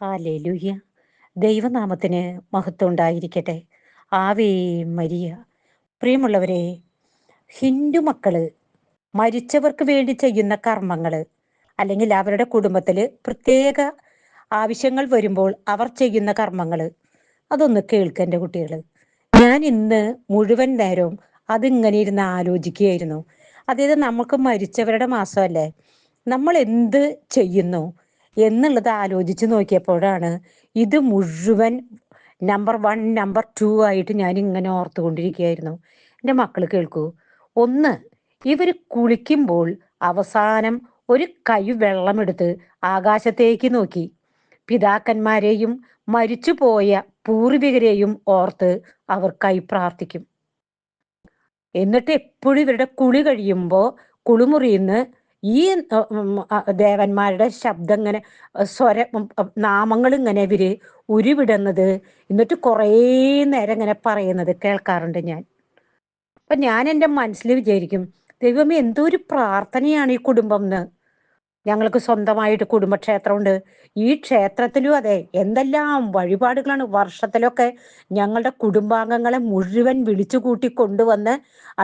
Hallelujah. ദൈവനാമത്തിന് മഹത്വം ഉണ്ടായിരിക്കട്ടെ. Ave Maria. പ്രിയമുള്ളവരെ ഹിന്ദു മക്കൾ മരിച്ചവർക്ക് വേണ്ടി ചെയ്യുന്ന കർമ്മങ്ങൾ അല്ലെങ്കിൽ അവരുടെ കുടുംബത്തിൽ പ്രത്യേക ആവശ്യങ്ങൾ വരുമ്പോൾ അവർ ചെയ്യുന്ന കർമ്മങ്ങൾ അതൊന്ന് കേൾക്കുക എന്റെ കുട്ടികൾ ഞാൻ ഇന്ന് മുഴുവൻ നേരവും അതിങ്ങനെ ഇരുന്ന് ആലോചിക്കുകയായിരുന്നു. അതായത് നമുക്ക് മരിച്ചവരുടെ മാസമല്ലേ? നമ്മൾ എന്ത് ചെയ്യുന്നു? എന്നുള്ളത് ആലോചിച്ച് നോക്കിയപ്പോഴാണ് ഇത് മുഴുവൻ നമ്പർ വൺ നമ്പർ ടു ആയിട്ട് ഞാൻ ഇങ്ങനെ ഓർത്തുകൊണ്ടിരിക്കുകയായിരുന്നു. എന്റെ മക്കൾ കേൾക്കൂ. ഒന്ന് ഇവർ കുളിക്കുമ്പോൾ അവസാനം ഒരു കൈ വെള്ളമെടുത്ത് ആകാശത്തേക്ക് നോക്കി. പിതാക്കന്മാരെയും മരിച്ചുപോയ പൂർവികരെയും ഓർത്ത് അവർക്കായി പ്രാർത്ഥിക്കും. എന്നിട്ട് എപ്പോഴും ഇവരുടെ കുളി കഴിയുമ്പോൾ കുളിമുറിയിന്ന് ഈ ദേവന്മാരുടെ ശബ്ദം ഇങ്ങനെ സ്വര നാമങ്ങൾ ഇങ്ങനെ ഇവർ ഉരുവിടുന്നത് എന്നിട്ട് കുറേ നേരം ഇങ്ങനെ പറയുന്നത് കേൾക്കാറുണ്ട് ഞാൻ. അപ്പൊ ഞാൻ എന്റെ മനസ്സിൽ വിചാരിക്കും ദൈവമേ എന്തോ ഒരു പ്രാർത്ഥനയാണ് ഈ കുടുംബം എന്ന് ഞങ്ങൾക്ക് സ്വന്തമായിട്ട് കുടുംബക്ഷേത്രമുണ്ട്. ഈ ക്ഷേത്രത്തിലും അതെ എന്തെല്ലാം വഴിപാടുകളാണ് വർഷത്തിലൊക്കെ ഞങ്ങളുടെ കുടുംബാംഗങ്ങളെ മുഴുവൻ വിളിച്ചു കൂട്ടി കൊണ്ടുവന്ന്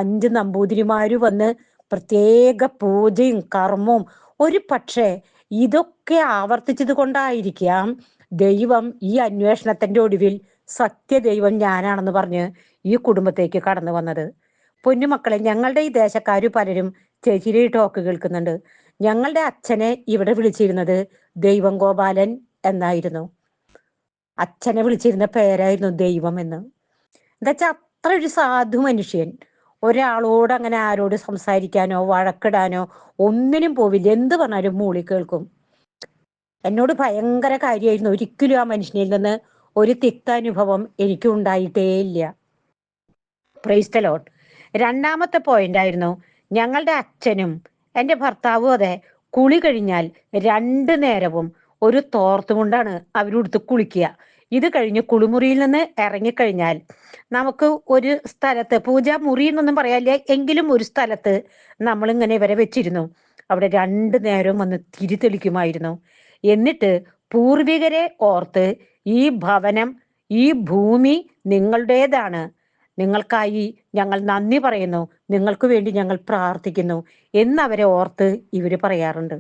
അഞ്ച് നമ്പൂതിരിമാര് വന്ന് പ്രത്യേക പൂജയും കർമ്മവും. ഒരു പക്ഷേ ഇതൊക്കെ ആവർത്തിച്ചത് കൊണ്ടായിരിക്കാം ദൈവം ഈ അന്വേഷണത്തിന്റെ ഒടുവിൽ സത്യദൈവം ഞാനാണെന്ന് പറഞ്ഞ് ഈ കുടുംബത്തേക്ക് കടന്നു വന്നത്. പൊന്നുമക്കളെ ഞങ്ങളുടെ ഈ ദേശക്കാർ പലരും ചേച്ചിരി ടോക്ക് കേൾക്കുന്നുണ്ട്. ഞങ്ങളുടെ അച്ഛനെ ഇവിടെ വിളിച്ചിരുന്നത് ദൈവം ഗോപാലൻ എന്നായിരുന്നു. അച്ഛനെ വിളിച്ചിരുന്ന പേരായിരുന്നു ദൈവം എന്ന്. എന്താ വെച്ചാൽ അത്ര ഒരു സാധു മനുഷ്യൻ. ഒരാളോട് അങ്ങനെ ആരോട് സംസാരിക്കാനോ വഴക്കിടാനോ ഒന്നിനും പോവില്ല. എന്ത് പറഞ്ഞാലും മൂളി കേൾക്കും. എന്നോട് ഭയങ്കര കാര്യമായിരുന്നു ഒരിക്കലും ആ മനുഷ്യനിൽ നിന്ന് ഒരു തിക്താനുഭവം എനിക്ക് ഉണ്ടായിട്ടേ ഇല്ല. പ്രൈസ്തലോട്ട് രണ്ടാമത്തെ പോയിന്റ് ആയിരുന്നു ഞങ്ങളുടെ അച്ഛനും എന്റെ ഭർത്താവും അതെ കുളി കഴിഞ്ഞാൽ രണ്ട് നേരവും ഒരു തോർത്തുകൊണ്ടാണ് അവരെടുത്ത് കുളിക്കുക. ഇത് കഴിഞ്ഞ് കുളിമുറിയിൽ നിന്ന് ഇറങ്ങിക്കഴിഞ്ഞാൽ നമുക്ക് ഒരു സ്ഥലത്ത് പൂജാ മുറി എന്നൊന്നും പറയാനില്ല എങ്കിലും ഒരു സ്ഥലത്ത് നമ്മൾ ഇങ്ങനെ ഇവരെ വെച്ചിരുന്നു. അവിടെ രണ്ടു നേരവും വന്ന് തിരിതെളിക്കുമായിരുന്നു. എന്നിട്ട് പൂർവികരെ ഓർത്ത് ഈ ഭവനം ഈ ഭൂമി നിങ്ങളുടേതാണ്. നിങ്ങൾക്കായി ഞങ്ങൾ നന്ദി പറയുന്നു. നിങ്ങൾക്ക് വേണ്ടി ഞങ്ങൾ പ്രാർത്ഥിക്കുന്നു എന്നവരെ ഓർത്ത് ഇവർ പറയാറുണ്ട്.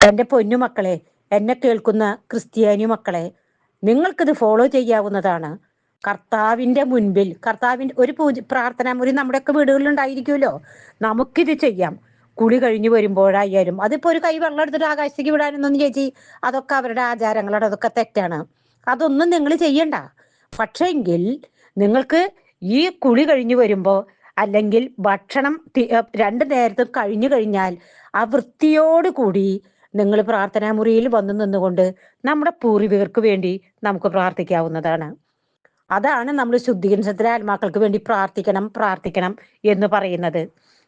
എന്റെ പൊന്നുമക്കളെ എന്നെ കേൾക്കുന്ന ക്രിസ്ത്യാനി മക്കളെ നിങ്ങൾക്കിത് ഫോളോ ചെയ്യാവുന്നതാണ്. കർത്താവിന്റെ മുൻപിൽ കർത്താവിന്റെ ഒരു പൂജ പ്രാർത്ഥന മുറി നമ്മുടെയൊക്കെ വീടുകളിൽ ഉണ്ടായിരിക്കുമല്ലോ നമുക്കിത് ചെയ്യാം. കുളി കഴിഞ്ഞു വരുമ്പോഴായാലും അതിപ്പോ ഒരു കൈ വെള്ളം എടുത്തിട്ട് ആകാശത്തേക്ക് വിടാനൊന്നും ചേച്ചി അതൊക്കെ അവരുടെ ആചാരങ്ങളാണ് അതൊക്കെ തെറ്റാണ്. അതൊന്നും നിങ്ങൾ ചെയ്യണ്ട. പക്ഷെങ്കിൽ നിങ്ങൾക്ക് ഈ കുളി കഴിഞ്ഞു വരുമ്പോ അല്ലെങ്കിൽ ഭക്ഷണം രണ്ടു നേരത്തും കഴിഞ്ഞു കഴിഞ്ഞാൽ ആ വൃത്തിയോട് കൂടി നിങ്ങൾ പ്രാർത്ഥനാ മുറിയിൽ വന്നു നിന്നുകൊണ്ട് നമ്മുടെ പൂർവികർക്ക് വേണ്ടി നമുക്ക് പ്രാർത്ഥിക്കാവുന്നതാണ്. അതാണ് നമ്മൾ ശുദ്ധീകരണത്തിലെ ആത്മാക്കൾക്ക് വേണ്ടി പ്രാർത്ഥിക്കണം പ്രാർത്ഥിക്കണം എന്ന് പറയുന്നത്.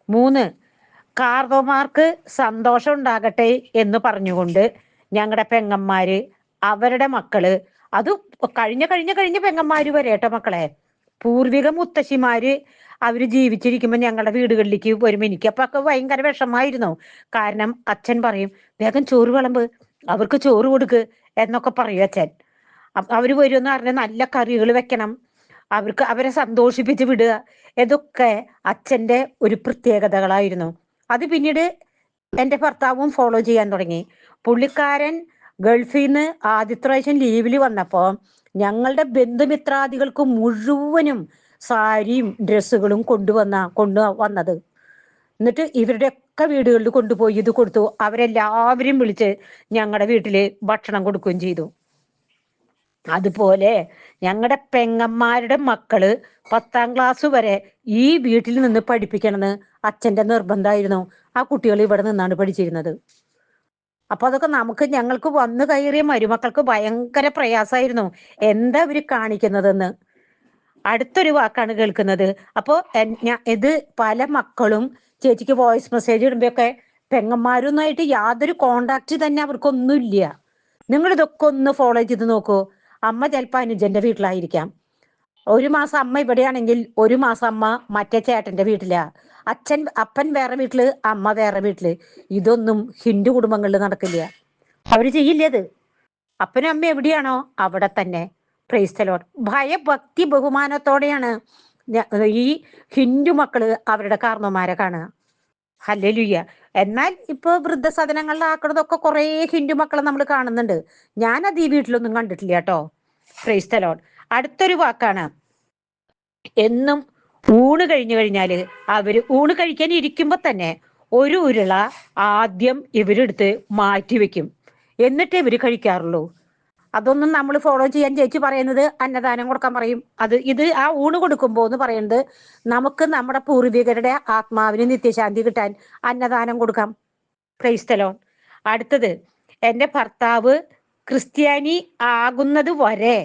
മൂന്ന് കാർവമാർക്ക് സന്തോഷം ഉണ്ടാകട്ടെ എന്ന് പറഞ്ഞുകൊണ്ട് ഞങ്ങളുടെ പെങ്ങന്മാര് അവരുടെ മക്കൾ അത് കഴിഞ്ഞ കഴിഞ്ഞ കഴിഞ്ഞ പെങ്ങന്മാര് വരെ കേട്ടോ മക്കളെ. പൂർവിക മുത്തശ്ശിമാര് അവർ ജീവിച്ചിരിക്കുമ്പോൾ ഞങ്ങളുടെ വീടുകളിലേക്ക് വരും എനിക്ക് അപ്പൊ ഒക്കെ ഭയങ്കര വിഷമായിരുന്നു. കാരണം അച്ഛൻ പറയും വേഗം ചോറ് വിളമ്പ് അവർക്ക് ചോറ് കൊടുക്ക് എന്നൊക്കെ പറയും അച്ഛൻ. അവർ വരുമെന്ന് പറഞ്ഞാൽ നല്ല കറികൾ വെക്കണം അവർക്ക് അവരെ സന്തോഷിപ്പിച്ച് വിടുക. ഇതൊക്കെ അച്ഛന്റെ ഒരു പ്രത്യേകതകളായിരുന്നു. അത് പിന്നീട് എന്റെ ഭർത്താവും ഫോളോ ചെയ്യാൻ തുടങ്ങി. പുള്ളിക്കാരൻ ഗൾഫിൽ നിന്ന് ആദ്യത്തെ പ്രാവശ്യം ലീവിൽ വന്നപ്പോൾ ഞങ്ങളുടെ ബന്ധുമിത്രാദികൾക്ക് മുഴുവനും സാരിയും ഡ്രസ്സുകളും കൊണ്ടുവന്ന കൊണ്ടു വന്നത്. എന്നിട്ട് ഇവരുടെ ഒക്കെ വീടുകളിൽ കൊണ്ടുപോയി ഇത് കൊടുത്തു. അവരെല്ലാവരും വിളിച്ച് ഞങ്ങളുടെ വീട്ടിൽ ഭക്ഷണം കൊടുക്കുകയും ചെയ്തു. അതുപോലെ ഞങ്ങളുടെ പെങ്ങന്മാരുടെ മക്കൾ പത്താം ക്ലാസ് വരെ ഈ വീട്ടിൽ നിന്ന് പഠിപ്പിക്കണമെന്ന് അച്ഛന്റെ നിർബന്ധമായിരുന്നു. ആ കുട്ടികൾ ഇവിടെ നിന്നാണ് പഠിച്ചിരുന്നത്. അപ്പൊ അതൊക്കെ നമുക്ക് ഞങ്ങൾക്ക് വന്നു കയറിയ മരുമക്കൾക്ക് ഭയങ്കര പ്രയാസമായിരുന്നു. എന്താ ഇവർ കാണിക്കുന്നതെന്ന്? അടുത്തൊരു വാക്കാണ് കേൾക്കുന്നത്. അപ്പോ ഇത് പല മക്കളും ചേച്ചിക്ക് വോയിസ് മെസ്സേജ് ഇടുമ്പോഴൊക്കെ പെങ്ങന്മാരൊന്നായിട്ട് യാതൊരു കോണ്ടാക്ട് തന്നെ അവർക്കൊന്നുമില്ല. നിങ്ങൾ ഇതൊക്കെ ഒന്ന് ഫോളോ ചെയ്ത് നോക്കൂ. അമ്മ ചിലപ്പോൾ അനുജന്റെ വീട്ടിലായിരിക്കാം. ഒരു മാസം അമ്മ ഇവിടെയാണെങ്കിൽ ഒരു മാസം അമ്മ മറ്റേ ചേട്ടന്റെ വീട്ടിലാ. അച്ഛൻ അപ്പൻ വേറെ വീട്ടിൽ അമ്മ വേറെ വീട്ടിൽ. ഇതൊന്നും ഹിന്ദു കുടുംബങ്ങളിൽ നടക്കില്ല. അവർ ചെയ്യില്ലേ അത്? അപ്പനും അമ്മ എവിടെയാണോ? അവിടെ തന്നെ. പ്രൈസ്തലോൺ ഭയഭക്തി ബഹുമാനത്തോടെയാണ് ഈ ഹിന്ദു മക്കൾ അവരുടെ കാർന്നമാരെ കാണുക. ഹല്ലലുയ്യ എന്നാൽ ഇപ്പൊ വൃദ്ധസദനങ്ങളിലാക്കണതൊക്കെ കുറെ ഹിന്ദു മക്കളെ നമ്മൾ കാണുന്നുണ്ട്. ഞാനത് ഈ വീട്ടിലൊന്നും കണ്ടിട്ടില്ല കേട്ടോ. ക്രൈസ്തലോൺ അടുത്തൊരു വാക്കാണ്. എന്നും ഊണ് കഴിഞ്ഞു കഴിഞ്ഞാൽ അവർ ഊണ് കഴിക്കാൻ ഇരിക്കുമ്പോ തന്നെ ഒരു ഉരുള ആദ്യം ഇവരെടുത്ത് മാറ്റി വെക്കും എന്നിട്ടേ ഇവർ കഴിക്കാറുള്ളൂ. അതൊന്നും നമ്മൾ ഫോളോ ചെയ്യാൻ ചേച്ചി പറയുന്നത് അന്നദാനം കൊടുക്കാൻ പറയും. അത് ഇത് ആ ഊണ് കൊടുക്കുമ്പോ എന്ന് പറയുന്നത് നമുക്ക് നമ്മുടെ പൂർവികരുടെ ആത്മാവിന് നിത്യശാന്തി കിട്ടാൻ അന്നദാനം കൊടുക്കാം. ക്രൈസ്തലോൺ അടുത്തത് എന്റെ ഭർത്താവ് ക്രിസ്ത്യാനി ആകുന്നത് വരെ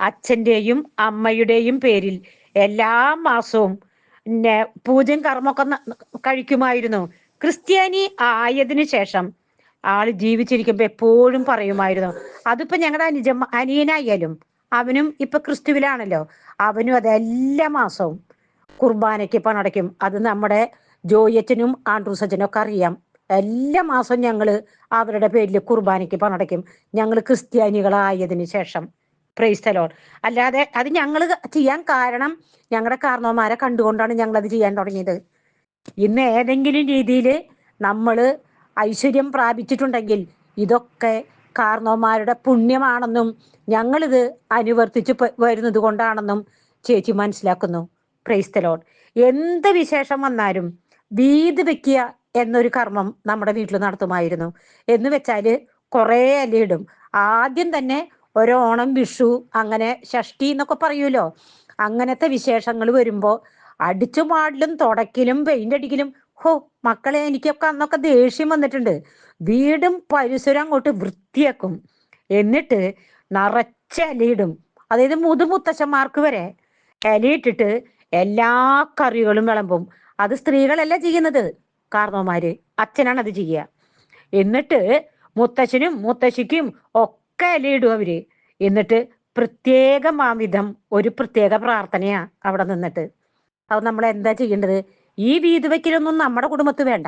അച്ഛന്റെയും അമ്മയുടെയും പേരിൽ എല്ലാ മാസവും പൂജയും കർമ്മമൊക്കെ കഴിക്കുമായിരുന്നു. ക്രിസ്ത്യാനി ആയതിനു ശേഷം ആൾ ജീവിച്ചിരിക്കുമ്പോ എപ്പോഴും പറയുമായിരുന്നു. അതിപ്പോ ഞങ്ങളുടെ അനുജ അനിയനായാലും അവനും ഇപ്പൊ ക്രിസ്തുവിലാണല്ലോ. അവനും അത് എല്ലാ മാസവും കുർബാനയ്ക്ക് പണടയ്ക്കും. അത് നമ്മുടെ ജോയച്ചനും ആൻഡ്രൂസച്ചനും ഒക്കെ അറിയാം. എല്ലാ മാസവും ഞങ്ങൾ അവരുടെ പേരിൽ കുർബാനയ്ക്ക് പണടയ്ക്കും. ഞങ്ങൾ ക്രിസ്ത്യാനികളായതിനു ശേഷം. പ്രൈസ്തലോൺ അല്ലാതെ അത് ഞങ്ങൾ ചെയ്യാൻ കാരണം ഞങ്ങളുടെ കാരണവന്മാരെ കണ്ടുകൊണ്ടാണ് ഞങ്ങൾ അത് ചെയ്യാൻ തുടങ്ങിയത്. ഇന്ന് ഏതെങ്കിലും രീതിയിൽ നമ്മൾ ഐശ്വര്യം പ്രാപിച്ചിട്ടുണ്ടെങ്കിൽ ഇതൊക്കെ കാർണവന്മാരുടെ പുണ്യമാണെന്നും ഞങ്ങളിത് അനുവർത്തിച്ച് വരുന്നത് കൊണ്ടാണെന്നും ചേച്ചി മനസ്സിലാക്കുന്നു. പ്രൈസ്തലോൺ എന്ത് വിശേഷം വന്നാലും വീത് വെക്കുക എന്നൊരു കർമ്മം നമ്മുടെ വീട്ടിൽ നടത്തുമായിരുന്നു. എന്ന് വെച്ചാൽ കുറേ അലയിടും ആദ്യം തന്നെ ഒരോണം വിഷു അങ്ങനെ ഷഷ്ടി എന്നൊക്കെ പറയൂലോ? അങ്ങനത്തെ വിശേഷങ്ങൾ വരുമ്പോ അടിച്ചുപാടലും തുടക്കിലും പെയിന്റ് അടിക്കലും ഹോ മക്കളെ എനിക്കൊക്കെ അന്നൊക്കെ ദേഷ്യം വന്നിട്ടുണ്ട്. വീടും പരിസരം അങ്ങോട്ട് വൃത്തിയാക്കും. എന്നിട്ട് നിറച്ച ഇലയിടും അതായത് മുതുമുത്തശ്ശന്മാർക്ക് വരെ ഇലയിട്ടിട്ട് എല്ലാ കറികളും വിളമ്പും. അത് സ്ത്രീകളല്ല ചെയ്യുന്നത്? കാർന്നോമാര് അച്ഛനാണ് അത് ചെയ്യുക. എന്നിട്ട് മുത്തശ്ശനും മുത്തശ്ശിക്കും ഒക്കെ ഇലയിടും അവർ. എന്നിട്ട് പ്രത്യേകമാവിധം ഒരു പ്രത്യേക പ്രാർത്ഥനയാ അവിടെ നിന്നിട്ട്. അത് നമ്മൾ എന്താ ചെയ്യേണ്ടത്? ഈ വീതി വയ്ക്കലൊന്നും നമ്മുടെ കുടുംബത്ത് വേണ്ട.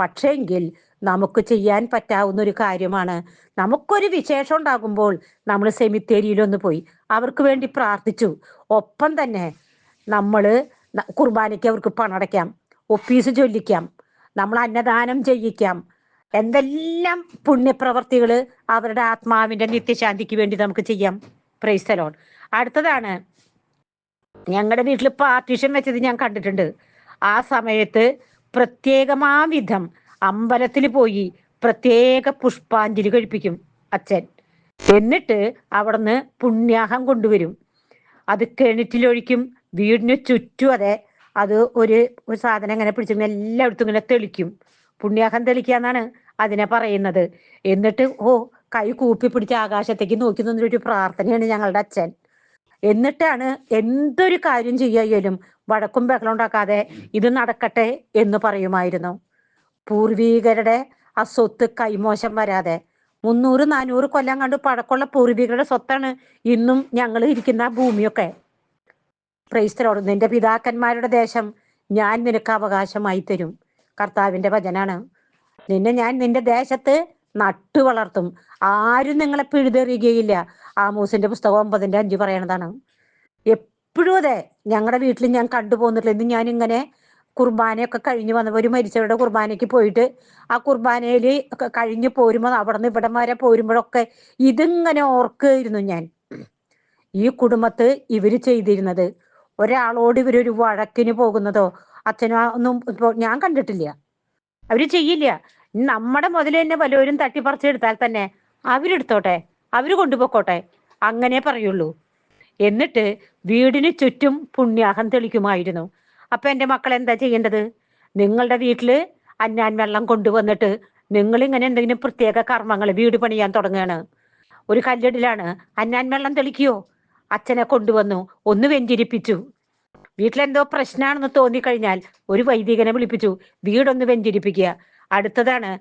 പക്ഷേങ്കിൽ നമുക്ക് ചെയ്യാൻ പറ്റാവുന്ന ഒരു കാര്യമാണ്. നമുക്കൊരു വിശേഷം ഉണ്ടാകുമ്പോൾ നമ്മൾ സെമിത്തേരിയിലൊന്ന് പോയി അവർക്ക് വേണ്ടി പ്രാർത്ഥിച്ചു. ഒപ്പം തന്നെ നമ്മൾ കുർബാനയ്ക്ക് അവർക്ക് പണടയ്ക്കാം ഒപ്പീസ് ചൊല്ലിക്കാം നമ്മൾ അന്നദാനം ചെയ്യിക്കാം. എന്തെല്ലാം പുണ്യപ്രവർത്തികൾ അവരുടെ ആത്മാവിന്റെ നിത്യശാന്തിക്ക് വേണ്ടി നമുക്ക് ചെയ്യാം. പ്രൈസ്തലോൺ അടുത്തതാണ്. ഞങ്ങളുടെ വീട്ടിൽ പാർട്ടീഷൻ വെച്ചത് ഞാൻ കണ്ടിട്ടുണ്ട്. ആ സമയത്ത് പ്രത്യേകമാവിധം അമ്പലത്തിൽ പോയി പ്രത്യേക പുഷ്പാഞ്ജലി കഴിപ്പിക്കും അച്ഛൻ. എന്നിട്ട് അവിടുന്ന് പുണ്യാഹം കൊണ്ടുവരും. അത് കിണറ്റിലൊഴിക്കും വീടിന് ചുറ്റും അതെ. അത് ഒരു ഒരു സാധനം ഇങ്ങനെ പിടിച്ചിങ്ങനെ എല്ലായിടത്തും ഇങ്ങനെ തെളിക്കും. പുണ്യാഹം തെളിക്കുക എന്നാണ് അതിനെ പറയുന്നത്. എന്നിട്ട് ഓ കൈ കൂപ്പി പിടിച്ച് ആകാശത്തേക്ക് നോക്കി നിന്നൊരു പ്രാർത്ഥനയാണ് ഞങ്ങളുടെ അച്ഛൻ. എന്നിട്ടാണ് എന്തൊരു കാര്യം ചെയ്യായാലും വഴക്കും ബഹളം ഉണ്ടാക്കാതെ ഇത് നടക്കട്ടെ എന്ന് പറയുമായിരുന്നു. പൂർവീകരുടെ ആ സ്വത്ത് കൈമോശം വരാതെ മുന്നൂറ് നാനൂറ് കൊല്ലം കണ്ട് പഴക്കമുള്ള പൂർവികരുടെ സ്വത്താണ് ഇന്നും ഞങ്ങൾ ഇരിക്കുന്ന ഭൂമിയൊക്കെ. ക്രൈസ്തരോട് നിന്റെ പിതാക്കന്മാരുടെ ദേശം ഞാൻ നിനക്ക് അവകാശമായി തരും. കർത്താവിന്റെ വചനാണ്. നിന്നെ ഞാൻ നിന്റെ ദേശത്ത് നട്ടു വളർത്തും. ആരും നിങ്ങളെ പിഴുതെറിയുകയില്ല. ആമൂസിന്റെ പുസ്തകം ഒമ്പതിന്റെ അഞ്ച് പറയണതാണ്. എപ്പോഴും അതെ. ഞങ്ങളുടെ വീട്ടിൽ ഞാൻ കണ്ടുപോന്നിട്ടില്ല ഇന്ന് ഞാൻ ഇങ്ങനെ കുർബാനയൊക്കെ കഴിഞ്ഞു വന്നപ്പോൾ ഒരു മരിച്ചവരുടെ കുർബാനയ്ക്ക് പോയിട്ട് ആ കുർബാനയിൽ കഴിഞ്ഞ് പോരുമ്പോൾ അവിടെ നിന്ന് ഇവിടം വരെ പോരുമ്പോഴൊക്കെ ഇതിങ്ങനെ ഓർക്കുകയായിരുന്നു ഞാൻ. ഈ കുടുംബത്ത് ഇവർ ചെയ്തിരുന്നത് ഒരാളോട് ഇവരൊരു വഴക്കിന് പോകുന്നതോ അച്ഛനോ ഒന്നും ഞാൻ കണ്ടിട്ടില്ല. അവർ ചെയ്യില്ല. നമ്മുടെ മുതൽ തന്നെ വല്ലവരും തട്ടിപ്പറിച്ചെടുത്താൽ തന്നെ അവരെടുത്തോട്ടെ അവർ കൊണ്ടുപോക്കോട്ടെ? അങ്ങനെ പറയുള്ളൂ. എന്നിട്ട് വീടിന് ചുറ്റും പുണ്യാഹം തെളിക്കുമായിരുന്നു. അപ്പൊ എന്റെ മക്കൾ എന്താ ചെയ്യേണ്ടത്? നിങ്ങളുടെ വീട്ടിൽ അന്നാൻ വെള്ളം കൊണ്ടുവന്നിട്ട് നിങ്ങൾ ഇങ്ങനെ എന്തെങ്കിലും പ്രത്യേക കർമ്മങ്ങൾ വീട് പണിയാൻ തുടങ്ങുകയാണ്. ഒരു കല്ലിടിലാണ്. അന്നാൻ വെള്ളം തെളിക്കുകയോ അച്ഛനെ കൊണ്ടുവന്നു. ഒന്ന് വെഞ്ചിരിപ്പിച്ചു. വീട്ടിലെന്തോ പ്രശ്നമാണെന്ന് തോന്നിക്കഴിഞ്ഞാൽ ഒരു വൈദികനെ വിളിപ്പിച്ചു. വീടൊന്ന് വെഞ്ചിരിപ്പിക്കുക. അടുത്തതാണ്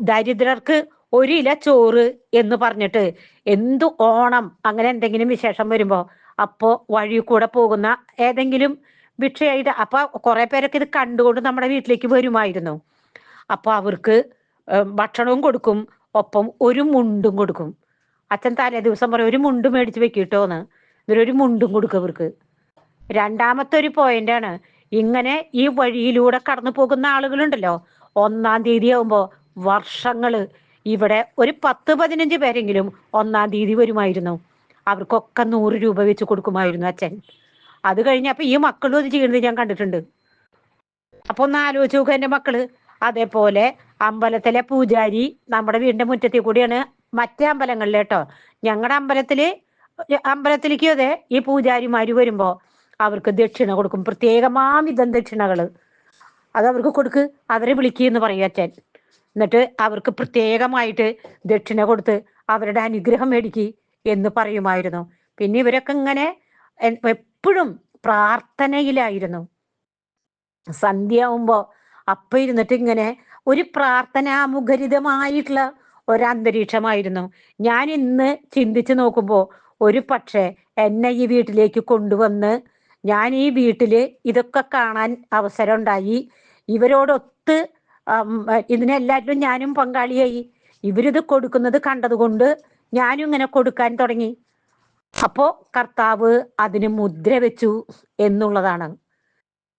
ദരിദ്രർക്ക് ഒരു ഇല ചോറ് എന്ന് പറഞ്ഞിട്ട് എന്തു ഓണം അങ്ങനെ എന്തെങ്കിലും വിശേഷം വരുമ്പോ അപ്പോ വഴി കൂടെ പോകുന്ന ഏതെങ്കിലും ഭിക്ഷയായിട്ട് അപ്പൊ കുറെ പേരൊക്കെ ഇത് കണ്ടുകൊണ്ട് നമ്മുടെ വീട്ടിലേക്ക് വരുമായിരുന്നു. അപ്പൊ അവർക്ക് ഭക്ഷണവും കൊടുക്കും ഒപ്പം ഒരു മുണ്ടും കൊടുക്കും. അച്ഛൻ തലേ ദിവസം പറയും ഒരു മുണ്ട് മേടിച്ച് വെക്കിട്ടോന്ന്. എന്നിട്ട് ഒരു മുണ്ടും കൊടുക്കും അവർക്ക്. രണ്ടാമത്തെ ഒരു പോയിന്റ് ആണ് ഇങ്ങനെ ഈ വഴിയിലൂടെ കടന്നു പോകുന്ന ആളുകളുണ്ടല്ലോ ഒന്നാം തീയതി ആവുമ്പോ വർഷങ്ങൾ ഇവിടെ ഒരു പത്ത് പതിനഞ്ച് പേരെങ്കിലും ഒന്നാം തീയതി വരുമായിരുന്നു. അവർക്കൊക്കെ നൂറ് രൂപ വെച്ച് കൊടുക്കുമായിരുന്നു അച്ഛൻ. അത് കഴിഞ്ഞപ്പോ ഈ മക്കളും അത് ചെയ്യുന്നത് ഞാൻ കണ്ടിട്ടുണ്ട്. അപ്പൊ ഒന്ന് ആലോചിച്ച് നോക്കുക എന്റെ മക്കൾ. അതേപോലെ അമ്പലത്തിലെ പൂജാരി നമ്മുടെ വീടിന്റെ മുറ്റത്തിൽ കൂടിയാണ് മറ്റേ അമ്പലങ്ങളിൽ കേട്ടോ. ഞങ്ങളുടെ അമ്പലത്തിൽ അമ്പലത്തിലേക്ക് അതെ ഈ പൂജാരിമാര് വരുമ്പോ അവർക്ക് ദക്ഷിണ കൊടുക്കും. പ്രത്യേകമാവിധം ദക്ഷിണകൾ. അത് അവർക്ക് കൊടുക്ക് അവരെ വിളിക്കുക പറയും അച്ഛൻ. എന്നിട്ട് അവർക്ക് പ്രത്യേകമായിട്ട് ദക്ഷിണ കൊടുത്ത് അവരുടെ അനുഗ്രഹം മേടിക്കി എന്ന് പറയുമായിരുന്നു. പിന്നെ ഇവരൊക്കെ ഇങ്ങനെ എപ്പോഴും പ്രാർത്ഥനയിലായിരുന്നു. സന്ധ്യ അപ്പം ഇരുന്നിട്ട് ഇങ്ങനെ ഒരു പ്രാർത്ഥനാമുഖരിതമായിട്ടുള്ള ഒരന്തരീക്ഷമായിരുന്നു. ഞാൻ ഇന്ന് ചിന്തിച്ചു നോക്കുമ്പോൾ ഒരു പക്ഷേ എന്നെ ഈ വീട്ടിലേക്ക് കൊണ്ടുവന്ന് ഞാൻ ഈ വീട്ടിൽ ഇതൊക്കെ കാണാൻ അവസരം ഉണ്ടായി. ഇവരോടൊത്ത് ഇതിനെല്ലാറ്റിലും ഞാനും പങ്കാളിയായി. ഇവരിത് കൊടുക്കുന്നത് കണ്ടതുകൊണ്ട് ഞാനും ഇങ്ങനെ കൊടുക്കാൻ തുടങ്ങി. അപ്പോ കർത്താവ് അതിന് മുദ്ര വെച്ചു എന്നുള്ളതാണ്.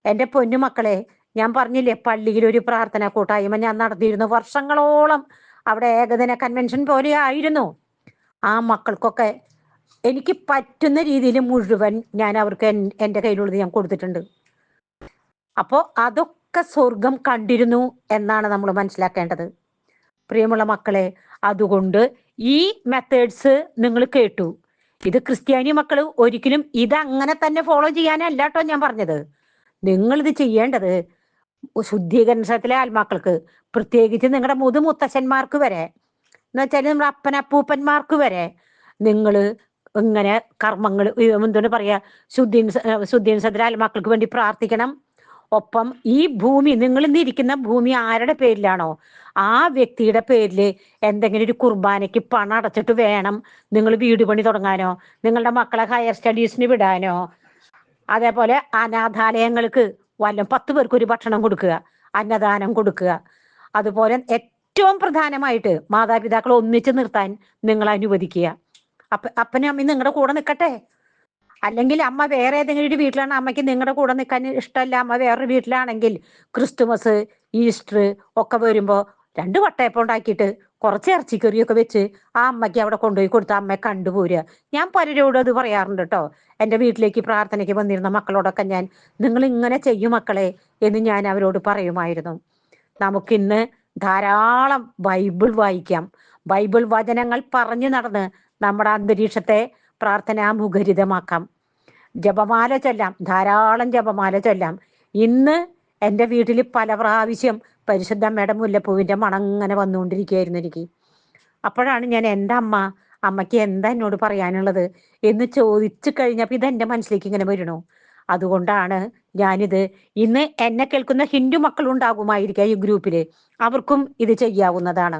എന്റെ പൊന്നു മക്കളെ ഞാൻ പറഞ്ഞില്ലേ പള്ളിയിൽ ഒരു പ്രാർത്ഥന കൂട്ടായ്മ ഞാൻ നടത്തിയിരുന്നു. വർഷങ്ങളോളം അവിടെ ഏകദിന കൺവെൻഷൻ പോലെ ആയിരുന്നു. ആ മക്കൾക്കൊക്കെ എനിക്ക് പറ്റുന്ന രീതിയിൽ മുഴുവൻ ഞാൻ അവർക്ക് എന്റെ കയ്യിലുള്ളത് ഞാൻ കൊടുത്തിട്ടുണ്ട്. അപ്പോൾ അതൊക്കെ സ്വർഗം കണ്ടിരുന്നു എന്നാണ് നമ്മൾ മനസ്സിലാക്കേണ്ടത്. പ്രിയമുള്ള മക്കളെ അതുകൊണ്ട് ഈ മെത്തേഡ്സ് നിങ്ങൾ കേട്ടു. ഇത് ക്രിസ്ത്യാനി മക്കൾ ഒരിക്കലും ഇത് അങ്ങനെ തന്നെ ഫോളോ ചെയ്യാനല്ല കേട്ടോ ഞാൻ പറഞ്ഞത്. നിങ്ങൾ ഇത് ചെയ്യേണ്ടത് ശുദ്ധീകരണത്തിലെ ആത്മാക്കൾക്ക് പ്രത്യേകിച്ച് നിങ്ങളുടെ മുതുമുത്തശ്ശന്മാർക്ക് വരെ. എന്ന് വെച്ചാൽ നമ്മുടെ അപ്പനപ്പൂപ്പന്മാർക്ക് വരെ നിങ്ങൾ ഇങ്ങനെ കർമ്മങ്ങൾ എന്തുകൊണ്ട് പറയാ? ശുദ്ധീൻ ശുദ്ധീൻ ശുദ്ധീൻസത്തിലെ ആത്മാക്കൾക്ക് വേണ്ടി പ്രാർത്ഥിക്കണം. ഒപ്പം ഈ ഭൂമി നിങ്ങൾ ഇന്നിരിക്കുന്ന ഭൂമി ആരുടെ പേരിലാണോ? ആ വ്യക്തിയുടെ പേരിൽ എന്തെങ്കിലും ഒരു കുർബാനയ്ക്ക് പണം അടച്ചിട്ട് വേണം നിങ്ങൾ വീട് പണി തുടങ്ങാനോ? നിങ്ങളുടെ മക്കളെ ഹയർ സ്റ്റഡീസിന് വിടാനോ? അതേപോലെ അനാഥാലയങ്ങൾക്ക് വല്ല പത്ത് പേർക്ക് ഒരു ഭക്ഷണം കൊടുക്കുക അന്നദാനം കൊടുക്കുക. അതുപോലെ ഏറ്റവും പ്രധാനമായിട്ട് മാതാപിതാക്കളെ ഒന്നിച്ച് നിർത്താൻ നിങ്ങൾ അനുവദിക്കുക. അപ്പ അപ്പനും അമ്മയും നിങ്ങളുടെ കൂടെ നിൽക്കട്ടെ അല്ലെങ്കിൽ അമ്മ വേറെ ഏതെങ്കിലും ഒരു വീട്ടിലാണ് അമ്മയ്ക്ക് നിങ്ങളുടെ കൂടെ നിൽക്കാൻ ഇഷ്ടമല്ല. അമ്മ വേറൊരു വീട്ടിലാണെങ്കിൽ ക്രിസ്തുമസ് ഈസ്റ്റർ ഒക്കെ വരുമ്പോൾ രണ്ട് വട്ടയപ്പം ഉണ്ടാക്കിയിട്ട് കുറച്ച് ഇറച്ചിക്കറിയൊക്കെ വെച്ച് ആ അമ്മയ്ക്ക് അവിടെ കൊണ്ടുപോയി കൊടുത്ത അമ്മയെ കണ്ടുപോരുക. ഞാൻ പലരോടും അത് പറയാറുണ്ട് കേട്ടോ എന്റെ വീട്ടിലേക്ക് പ്രാർത്ഥനയ്ക്ക് വന്നിരുന്ന മക്കളോടൊക്കെ ഞാൻ നിങ്ങൾ ഇങ്ങനെ ചെയ്യും മക്കളെ എന്ന് ഞാൻ അവരോട് പറയുമായിരുന്നു. നമുക്കിന്ന് ധാരാളം ബൈബിൾ വായിക്കാം. ബൈബിൾ വചനങ്ങൾ പറഞ്ഞു നടന്ന് നമ്മുടെ അന്തരീക്ഷത്തെ പ്രാർത്ഥനാമുഖരിതമാക്കാം. ജപമാല ചൊല്ലാം ധാരാളം ജപമാല ചൊല്ലാം. ഇന്ന് എന്റെ വീട്ടിൽ പല പ്രാവശ്യം പരിശുദ്ധ അമ്മയുടെ മുല്ലപ്പൂവിന്റെ മണം അങ്ങനെ വന്നുകൊണ്ടിരിക്കുകയായിരുന്നു എനിക്ക്. അപ്പോഴാണ് ഞാൻ എന്റെ അമ്മ? അമ്മയ്ക്ക് എന്താ എന്നോട് പറയാനുള്ളത്? എന്ന് ചോദിച്ചു കഴിഞ്ഞപ്പോൾ ഇത് എന്റെ മനസ്സിലേക്ക് ഇങ്ങനെ വരണു അതുകൊണ്ടാണ് ഞാനിത് ഇന്ന് എന്നെ കേൾക്കുന്ന ഹിന്ദു മക്കളുണ്ടാകുമായിരിക്കാം ഈ ഗ്രൂപ്പിൽ. അവർക്കും ഇത് ചെയ്യാവുന്നതാണ്.